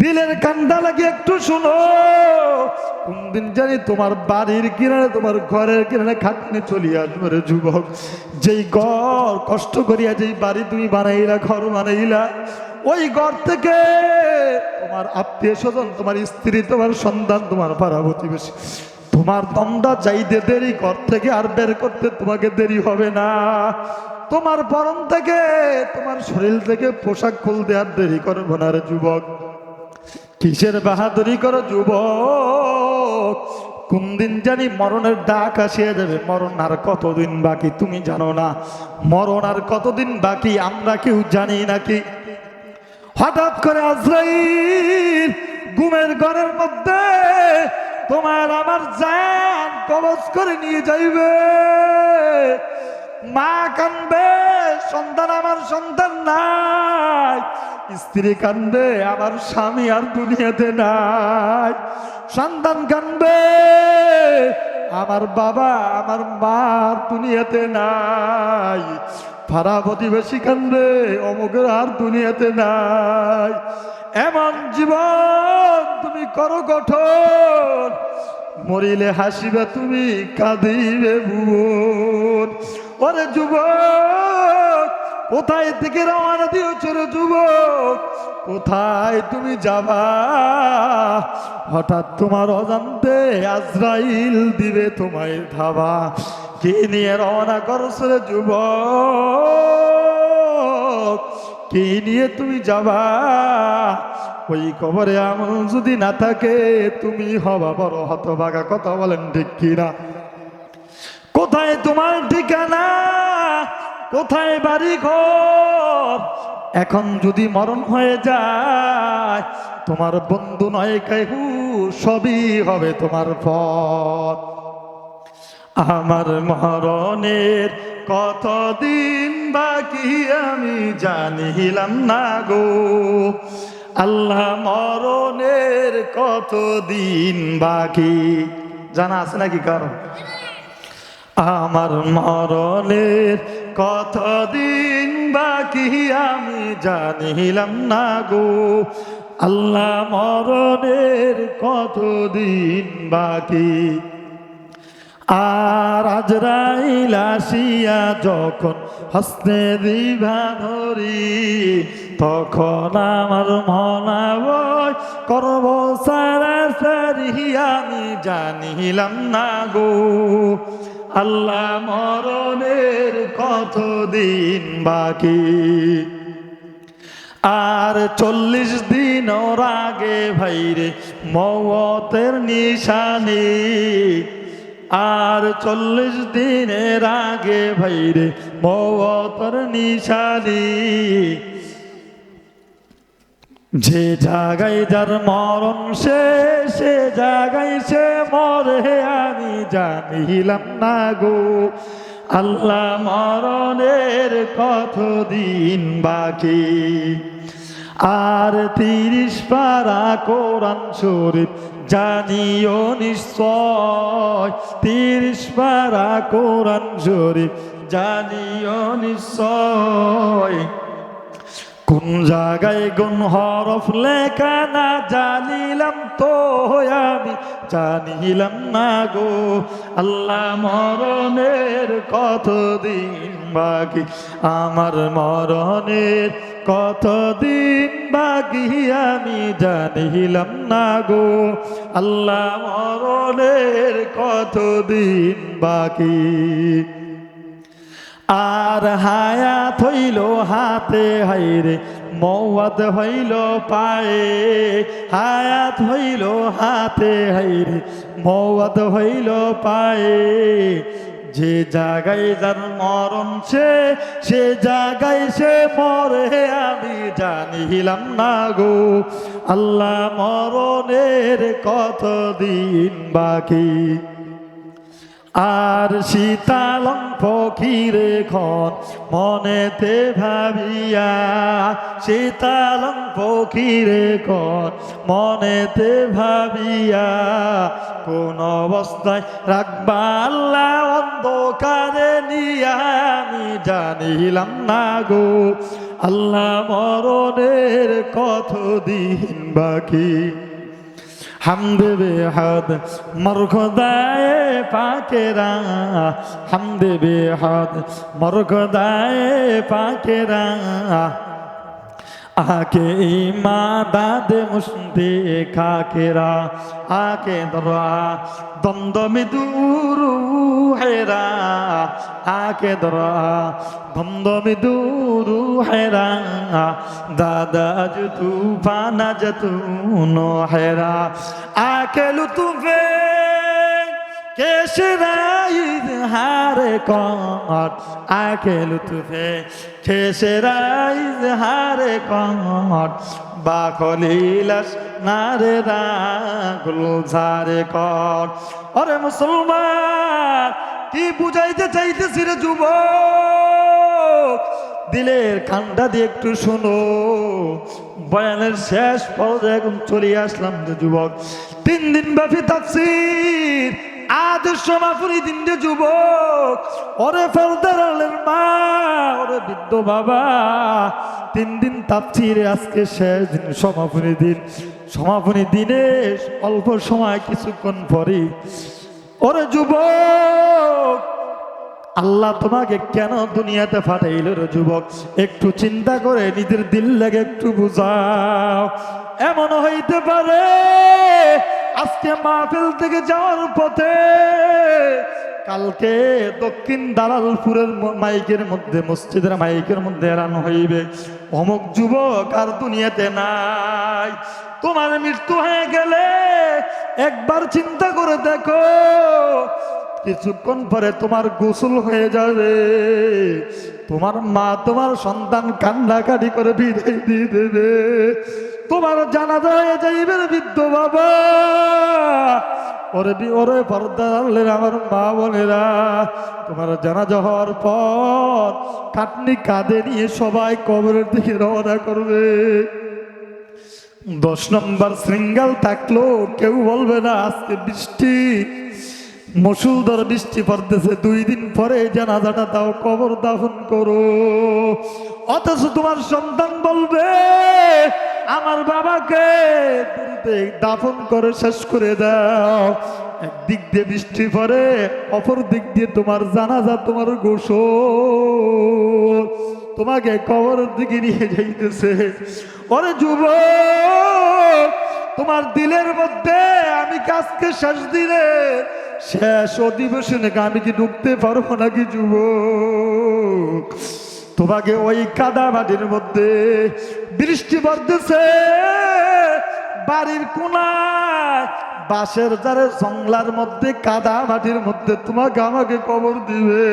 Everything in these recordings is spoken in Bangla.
দিলের কান্ডা লাগে একটু শুনো। কোনদিন জানি তোমার বাড়ির কিনারে, তোমার ঘরের কিনারে খাটনে চলে আসবে রে যুবক। যেই ঘর কষ্ট করিয়া যেই বাড়ি তুমি বানাইলা, ঘর বানাইলা, ওই ঘর থেকে তোমার আত্মীয় স্বজন, তোমার স্ত্রী, তোমার সন্তান, তোমার পাড়া প্রতিবেশী, তোমার দমটা চাইতে দেরি, ঘর থেকে আর বের করতে তোমাকে দেরি হবে না। তোমার পরন থেকে, তোমার শরীর থেকে পোশাক খুলতে আর দেরি করব না রে যুবক। কিসের বাহাদুরি করো যুবক? কোন দিন জানি মরণের ডাক আসিয়া যাবে। মরণ আর কতদিন বাকি তুমি জানো না। মরণ আর কতদিন বাকি আমরা কেউ জানি নাকি হঠাৎ করে আজরাইল ঘুমের ঘরের মধ্যে তোমার আমার জান কবজ করে নিয়ে যাইবে। মা কানবে, সন্তান আমার সন্তান নাই। স্ত্রী কান্দে, আমার স্বামী আর দুনিয়াতে নাই। সন্তান কান্দে, আমার বাবা, আমার মা আর দুনিয়াতে নাই। পাড়া প্রতিবেশী কান্দে, অমুকের আর দুনিয়াতে নাই। এমন জীবন তুমি করো গঠন মরিলে হাসিবে তুমি, কাঁদিবে ভুবন ওরে যুবক কোথায় থেকে রওনা দিয়েছ রে যুবক? কোথায় তুমি যাবা? হঠাৎ তোমার অজান্তে আজরাইল দিবে তোমায় ধাবা। কে নিয়ে রওনা করছ রে যুবক? কি নিয়ে তুমি যাবা? ওই কবরে আমল যদি না থাকে, তুমি হবা বড় হতভাগা। কথা বলেন ঠিক কিনা? কোথায় তোমার ঠিকানা? কোথায় বাড়ি ঘর? এখন যদি মরণ হয়ে যায়, তোমার বন্ধু নয় কেহু, সবই হবে তোমার পথ। আমার মরণের কতদিন বাকি আমি জানিলাম না গো। আল্লাহ মরণের কতদিন বাকি? জানা আছে নাকি কারণ আমার মরণের কতদিন বাকি আমি জানিলাম না গো। আল্লাহ মরণের কতদিন বাকি? আর আজরাইল আসিয়া যখন হস্তে দিভা ধরি তখন আমার মনাবয় করব সারা সারি আমি জানিলাম না গো। আল্লাহ মরণের কতদিন বাকি। আর চল্লিশ দিন ওর আগে ভাইরে মৌতের নিশানি। আর চল্লিশ দিনের আগে ভাইরে মৌতর নিশানি। যে জায়গায় যার মরণ সে সে জায়গায় সে মরে, আমি জানিলাম না গো। আল্লাহ মরণের কতদিন বাকি। আর তিরিশ পারা কোরআন শরীফ জানিও নিশ্চয়। তিরিশ পারা কোরআন শরীফ জানিও নিশ্চয়। কোন জায়গায় গুন হরফ লেখা না জানিলাম তো আমি জানিলাম না গো। আল্লাহ মরণের কতদিন বাকি? আমার মরণের কতদিন বাকি? আমি জানিলাম না গো। আল্লাহ মরণের কতদিন বাকি? আর হায়াত হইল হাতে হাইরে মৌয়াত হইল পায়ে। হায়াত হইল হাতে হাইরে মৌয়াত হইল পায়ে। যে জায়গায় যার মরণ সে সে জায়গায় সে মরে, আমি জানিলাম না গো। আল্লাহ মরণের কতদিন বাকি? আর শীতালং ফকিরে খন মনেতে ভাবিয়া, শীতালং ফকিরে খন মনেতে ভাবিয়া, কোন অবস্থায় রাখবা আল্লাহ অন্ধকারে নিয়া আমি জানিলাম না গো। আল্লাহ মরণের কত দিন বাকি? হামদে বেহদ মর খোদায় পাকেরা। হামদে মর খোদায় পাকেরা। आके ईमा दादे मुश्दे खाकेरा आके दरवा दम दमी दूरू हेरा आके दरवा दम दमी दूरू हेरा दादा जो तू पाना जतू नो हेरा आके लुतुफे কট আরে মুসলমান, কি বুঝাইতে চাইতেছি রে যুবক? দিলের কান্ডা দিয়ে একটু শোনো। বয়ানের শেষ পর্যায়ে এখন চলে আসলাম যে যুবক। তিন দিন ব্যাপী তাফসির। আজ সমাপুরি দিন যে যুবক। ওরে ফেলদারের মা, ওরে বৃদ্ধ বাবা। তিন দিন তাপসিরে আজকে শেষ দিন, সমাপনী দিন। সমাপনী দিনে অল্প সময় কিছুক্ষণ পরে ওরে যুবক, আল্লাহ তোমাকে কেন দুনিয়াতে পাঠাইল রে যুবক? একটু চিন্তা করে নিজের দিল লাগে একটু বুঝাও। এমন হইতে পারে আজকে মাহফিল থেকে যাওয়ার পথে কালকে দক্ষিণ দালালপুরের মাইকের মধ্যে, মসজিদের মাইকের মধ্যে এরানো হইবে। অমুক যুবক আর দুনিয়াতে নাই। তোমার মৃত্যু হয়ে গেলে একবার চিন্তা করে দেখো, কিছুক্ষণ পরে তোমার গোসল হয়ে যাবে। তোমার মা তোমার সন্তান কান্নাকাটি করে বিদায় দিয়ে দেবে। তোমার জানা হয়ে যাইবে বৃদ্ধ বাবা। ওরে ওরে পর্দা আমার মা বোনেরা। তোমার জানাজা হওয়ার পর কাটনি কাঁধে নিয়ে সবাই কবরের দিকে রওনা করবে। দশ নম্বর শৃঙ্গাল থাকল, কেউ বলবে না আজকে বৃষ্টি। মুসুলধর বৃষ্টি পড়তেছে, দুই দিন পরে জানাজাটা দাও, কবর দাফন করো। অথচ তোমার সন্তান বলবে আমার বাবাকে দাফন করে শেষ করে দাও। একদিক দিয়ে বৃষ্টি পরে অপর দিক দিয়ে তোমার জানাজা, তোমার গোসল। তোমাকে কবরের দিকে নিয়ে যাইতেছে। ওরে যুব তোমার দিলের মধ্যে আমি কাজকে শেষ দিলে, শেষ অধিবেশনে আমি কি ঢুকতে পারব নাকি যুবক? তোমাকে ওই কাদা মাটির মধ্যে বৃষ্টি পড়তেছে। বাড়ির কোনায়, বাঁশের যারে জংলার মধ্যে কাদা মাটির মধ্যে তোমাকে আমাকে কবর দিবে।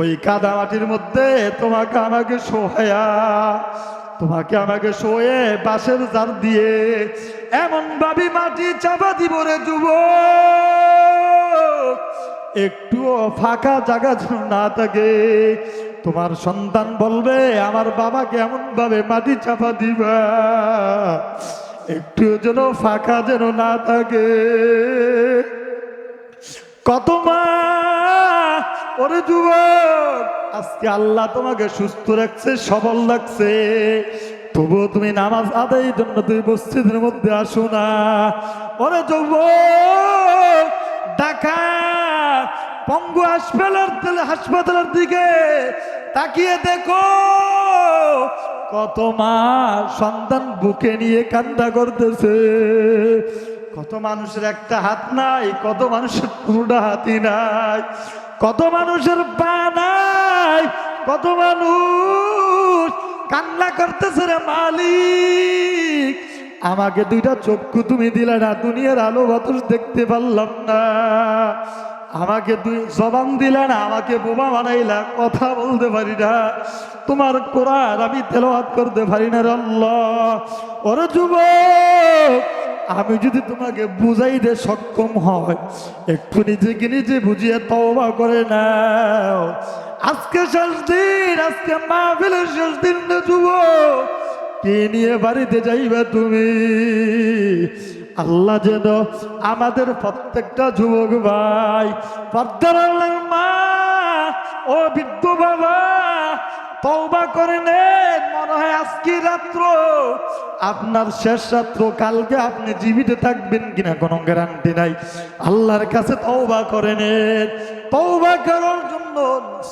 ওই কাদা মাটির মধ্যে তোমাকে আমাকে সোহায়া তোমাকে আমাকে শোয়ে বাঁশের জার দিয়ে এমন ভাবি মাটি চাপা দিব রে যুব একটুও ফাঁকা জায়গা যেন না থাকে। তোমার সন্তান বলবে, আমার বাবাকে এমন ভাবে মাটি চাপা দিবা? একটু যেন ফাঁকা যেন না থাকে। কত মা, ওরে যুবক, আজকে আল্লাহ তোমাকে সুস্থ রাখছে, সবল রাখছে। তবুও তুমি নামাজ আদায়ের জন্য তুমি মসজিদের মধ্যে আসো না। ওরে যুবক পঙ্গু হাসপাতালের হাসপাতালের দিকে তাকিয়ে দেখো, কত মা সন্তান বুকে নিয়ে কান্না করতেছে। কত মানুষের একটা হাত নাই, কত মানুষের কোনোটা হাতি নাই, কত মানুষের পা নাই, কত মানুষ কান্না করতেছে রে মালিক। আমাকে দুইটা চক্ষু তুমি দিলে না, দুনিয়ার আলো বাতাস দেখতে পারলাম না। আমাকে তুই জবান দিলে না, আমাকে বোমা বানাইলা কথা বলতে পারি না। তোমার কোরআন আমি তেলাওয়াত করতে পারি না আল্লাহ। ওরে যুবক, আমি যদি তোমাকে বুঝাইতে সক্ষম হয় একটু নিজেকে নিজে বুঝিয়ে তওবা করে নাও। আজকে শেষ দিন, আজকে মা মাহফিলের শেষ দিন যুবক। কে নিয়ে বাড়িতে যাইবা তুমি? আল্লাহ যেন আমাদের প্রত্যেকটা যুবক ভাই, পর্দার মা, ও বৃদ্ধ বাবা, তওবা করে নেন। মনে হয় আজকে রাত্র, আপনার শেষ রাত্র, কালকে আপনি জীবিত থাকবেন কিনা কোনো গ্যারান্টি নাই। আল্লাহর কাছে তওবা করে নেন। তওবা করার জন্য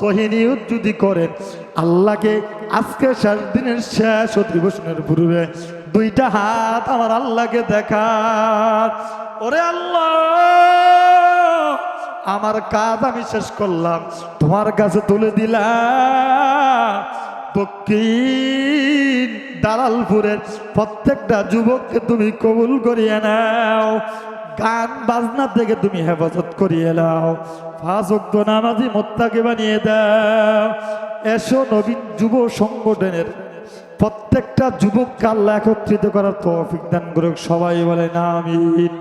সহিনিয়ত যদি করেন, আল্লাহকে আজকে শেষ দিনের শেষ অধিবেশনের পূর্বে দুইটা হাত আমার আল্লাহকে দেখার ওরে আল্লাহ, আমার কাজ আমি শেষ করলাম, তোমার কাছে তুলে দিলাম। দক্ষিণ দালালপুরের প্রত্যেকটা যুবককে তুমি কবুল করিয়ে নাও, গান বাজনা থেকে তুমি হেফাজত করিয়ে নাও। ফাঁসক্ত নামাজি মোত্তাকে বানিয়ে দাও। এসো নবীন যুব সংগঠনের প্রত্যেকটা যুবককে আল্লাহ একত্রিত করার তৌফিক দান করুক। সবাই বলে না আমিন।